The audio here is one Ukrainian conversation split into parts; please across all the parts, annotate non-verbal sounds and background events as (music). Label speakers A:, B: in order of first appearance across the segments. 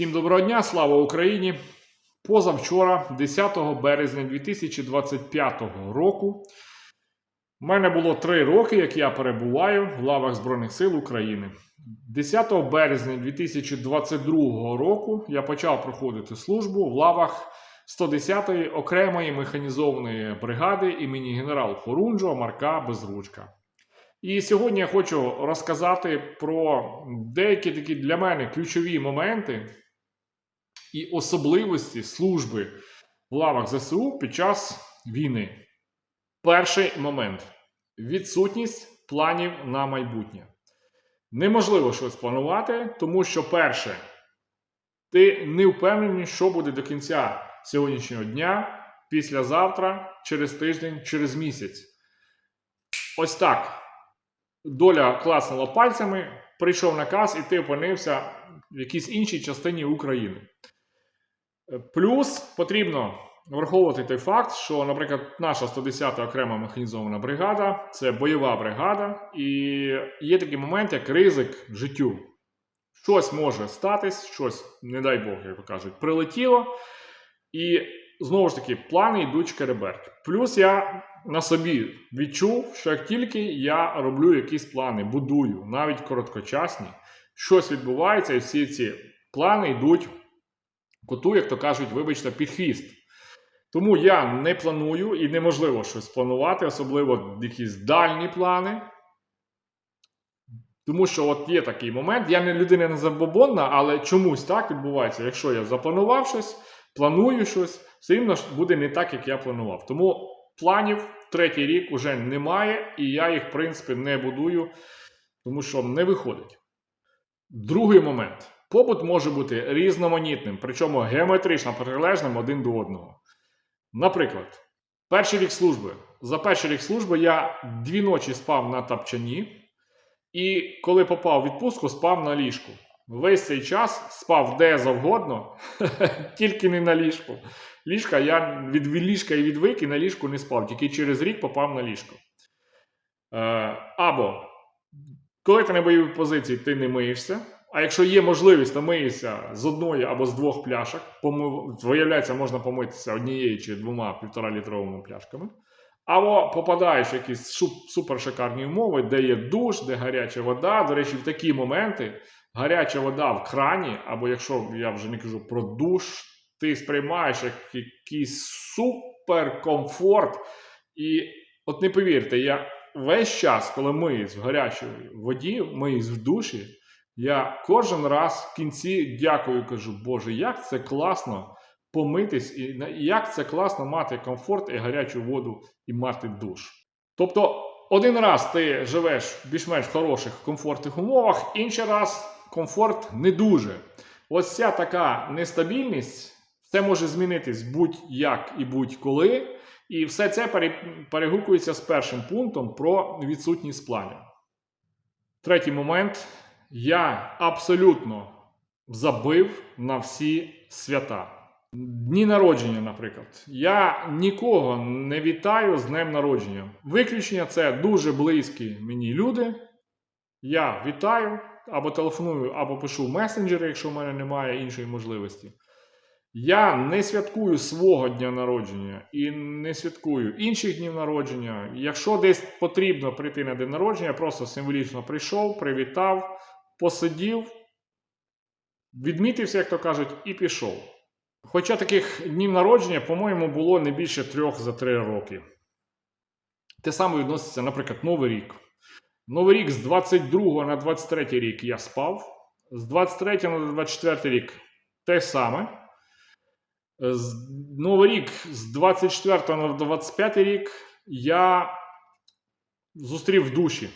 A: Всім доброго дня, слава Україні! Позавчора, 10 березня 2025 року, в мене було 3 роки, як я перебуваю в лавах Збройних сил України. 10 березня 2022 року я почав проходити службу в лавах 110-ї окремої механізованої бригади імені генерал Хорунжо Марка Безручка. І сьогодні я хочу розказати про деякі такі для мене ключові моменти і особливості служби в лавах ЗСУ під час війни. Перший момент відсутність планів на майбутнє. Неможливо щось планувати, тому що, перше, ти не впевнений, що буде до кінця сьогоднішнього дня, післязавтра, через тиждень, через місяць. Ось так. Доля класнула пальцями, прийшов наказ, і ти опинився в якійсь іншій частині України. Плюс потрібно враховувати той факт, що, наприклад, наша 110-та окрема механізована бригада це бойова бригада, і є такий момент, як ризик життю. Щось може статись, щось, не дай Бог, як кажуть, прилетіло. І знову ж таки, плани йдуть шкереберть. Плюс я на собі відчув, що як тільки я роблю якісь плани, будую, навіть короткочасні, щось відбувається, і всі ці плани йдуть коту, як то кажуть, вибачте, під хвіст. Тому я не планую і неможливо щось планувати, особливо якісь дальні плани. Тому що от є такий момент, я не людина не забобонна, але чомусь так відбувається. Якщо я запланував щось, планую щось, все рівно буде не так, як я планував. Тому планів третій рік вже немає, і я їх, в принципі, не будую, тому що не виходить. Другий момент. Побут може бути різноманітним, причому геометрично протилежним один до одного. Наприклад, перший рік служби. За перший рік служби я дві ночі спав на тапчані, і коли попав в відпустку, спав на ліжку. Весь цей час спав де завгодно, (laughs) тільки не на ліжку. Ліжка я від ліжка і відвик і на ліжку не спав, тільки через рік попав на ліжко. Е, або коли ти на бойовій позиції, ти не миєшся. А якщо є можливість, то миєшся з одної або з двох пляшок. Помив... Виявляється, можна помитися однією чи двома півтора-літровими пляшками. Або попадаєш в якісь супер шикарні умови, де є душ, де гаряча вода. До речі, в такі моменти гаряча вода в крані, або якщо я вже не кажу про душ, ти сприймаєш як якийсь суперкомфорт. І от не повірте, я весь час, коли миюсь в гарячій воді, миюсь в душі. Я кожен раз в кінці дякую кажу, Боже, як це класно помитись, і як це класно мати комфорт і гарячу воду і мати душ. Тобто, один раз ти живеш в більш-менш хороших комфортних умовах, інший раз комфорт не дуже. Ось ця така нестабільність, це може змінитись будь-як і будь-коли. І все це перегукується з першим пунктом про відсутність планів. Третій момент я абсолютно забив на всі свята. Дні народження, наприклад. Я нікого не вітаю з днем народження. Виключення це дуже близькі мені люди. Я вітаю або телефоную, або пишу месенджери, якщо в мене немає іншої можливості. Я не святкую свого дня народження і не святкую інших днів народження. Якщо десь потрібно прийти на день народження, я просто символічно прийшов, привітав посидів, відмітився, як то кажуть, і пішов. Хоча таких днів народження, по-моєму, було не більше трьох за три роки. Те саме відноситься, наприклад, Новий рік. Новий рік з 22 на 23 рік я спав, з 23 на 24 рік те саме. Новий рік з 24 на 25 рік я зустрів в душі.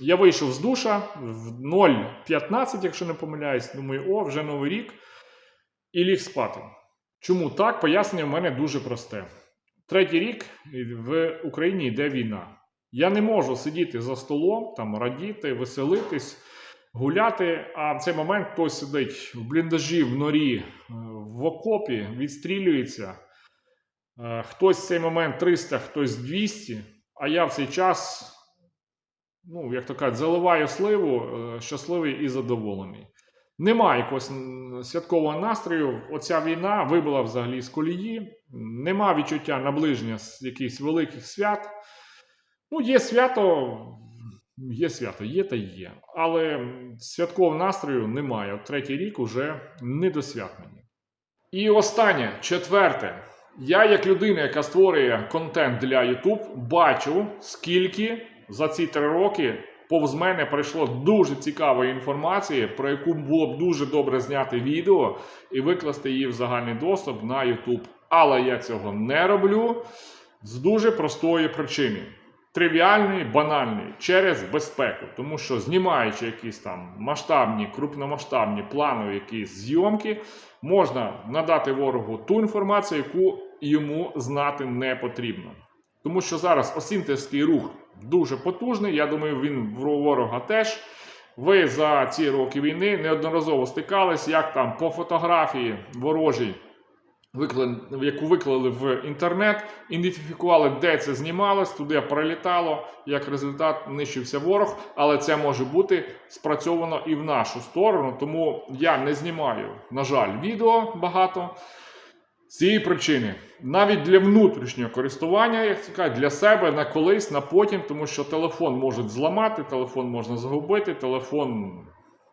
A: Я вийшов з душа в 0,15, якщо не помиляюсь, думаю, о, вже новий рік. І ліг спати. Чому так? Пояснення в мене дуже просте. Третій рік в Україні йде війна. Я не можу сидіти за столом, там радіти, веселитись, гуляти. А в цей момент хтось сидить в бліндажі, в норі, е, в окопі, відстрілюється. Е, хтось в цей момент 300, хтось 200, а я в цей час ну, як то кажуть, заливаю сливу, е, щасливий і задоволений. Немає якогось святкового настрою. Оця війна вибила взагалі з колії. Нема відчуття наближення якихось великих свят. Ну, є свято, є свято, є та є. Але святкового настрою немає. От третій рік уже не до свят мені. І останнє, четверте. Я, як людина, яка створює контент для YouTube, бачу, скільки за ці три роки повз мене прийшло дуже цікавої інформації, про яку було б дуже добре зняти відео і викласти її в загальний доступ на YouTube. Але я цього не роблю з дуже простої причини. Тривіальний, банальний через безпеку, тому що знімаючи якісь там масштабні, крупномасштабні планові якісь зйомки, можна надати ворогу ту інформацію, яку йому знати не потрібно. Тому що зараз осінтерський рух дуже потужний. Я думаю, він в ворога теж. Ви за ці роки війни неодноразово стикались, як там по фотографії ворожій, яку виклали в інтернет, ідентифікували, де це знімалось, туди прилітало. Як результат нищився ворог, але це може бути спрацьовано і в нашу сторону. Тому я не знімаю, на жаль, відео багато. Цієї причини, навіть для внутрішнього користування, як це кажуть, для себе на колись, на потім, тому що телефон можуть зламати, телефон можна загубити, телефон,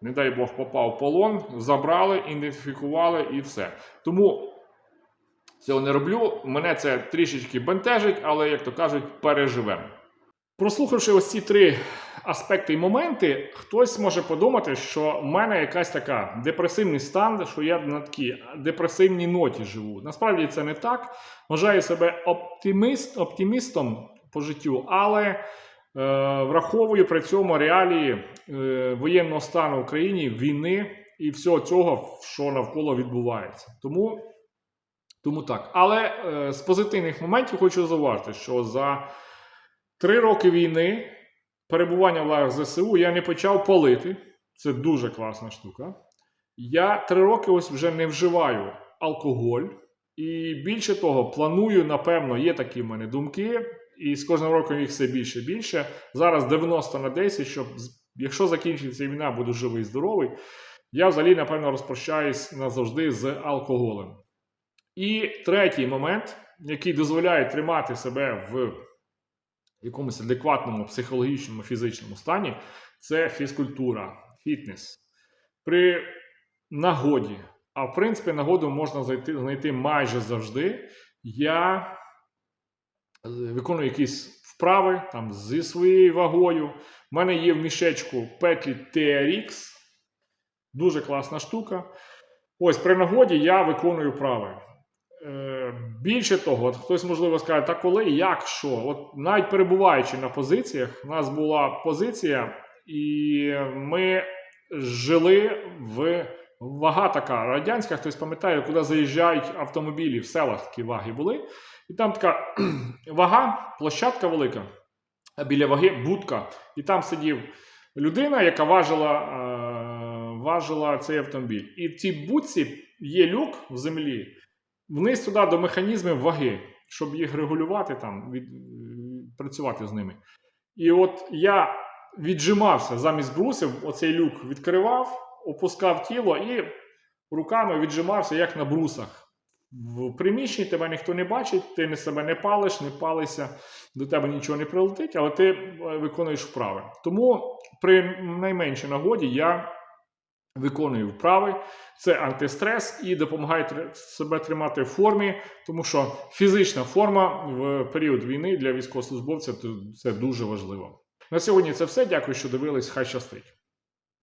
A: не дай Бог, попав в полон, забрали, ідентифікували і все. Тому цього не роблю. Мене це трішечки бентежить, але, як то кажуть, переживемо. Прослухавши ось ці три аспекти і моменти, хтось може подумати, що в мене якась така депресивний стан, що я на такій депресивній ноті живу. Насправді це не так. Вважаю себе оптиміст, оптимістом по життю, але е, враховую при цьому реалії е, воєнного стану в Україні, війни і всього цього, що навколо відбувається. Тому, тому так. Але е, з позитивних моментів хочу зауважити, що за Три роки війни перебування в лавах ЗСУ я не почав палити. Це дуже класна штука. Я три роки ось вже не вживаю алкоголь. І більше того, планую, напевно, є такі в мене думки, і з кожним роком їх все більше і більше. Зараз 90 на 10, щоб якщо закінчиться війна, буду живий і здоровий. Я взагалі, напевно, розпрощаюсь назавжди з алкоголем. І третій момент, який дозволяє тримати себе в якомусь адекватному психологічному фізичному стані, це фізкультура, фітнес. При нагоді, а в принципі, нагоду можна знайти, знайти майже завжди. Я е, виконую якісь вправи там, зі своєю вагою. У мене є в мішечку петлі TRX. Дуже класна штука. Ось при нагоді я виконую вправи. Більше того, хтось можливо скаже, та коли, як, що? От навіть перебуваючи на позиціях, у нас була позиція, і ми жили в вага така радянська, хтось пам'ятає, куди заїжджають автомобілі в селах такі ваги були. І там така (clears throat) вага, площадка велика, а біля ваги будка. І там сидів людина, яка важила, е, важила цей автомобіль. І в цій будці є люк в землі вниз туди до механізмів ваги, щоб їх регулювати, там, від, працювати з ними. І от я віджимався замість брусів, оцей люк відкривав, опускав тіло і руками віджимався, як на брусах. В приміщенні тебе ніхто не бачить, ти не себе не палиш, не палишся, до тебе нічого не прилетить, але ти е, виконуєш вправи. Тому при найменшій нагоді я виконую вправи. Це антистрес і допомагає себе тримати в формі, тому що фізична форма в період війни для військовослужбовця це дуже важливо. На сьогодні це все. Дякую, що дивились. Хай щастить.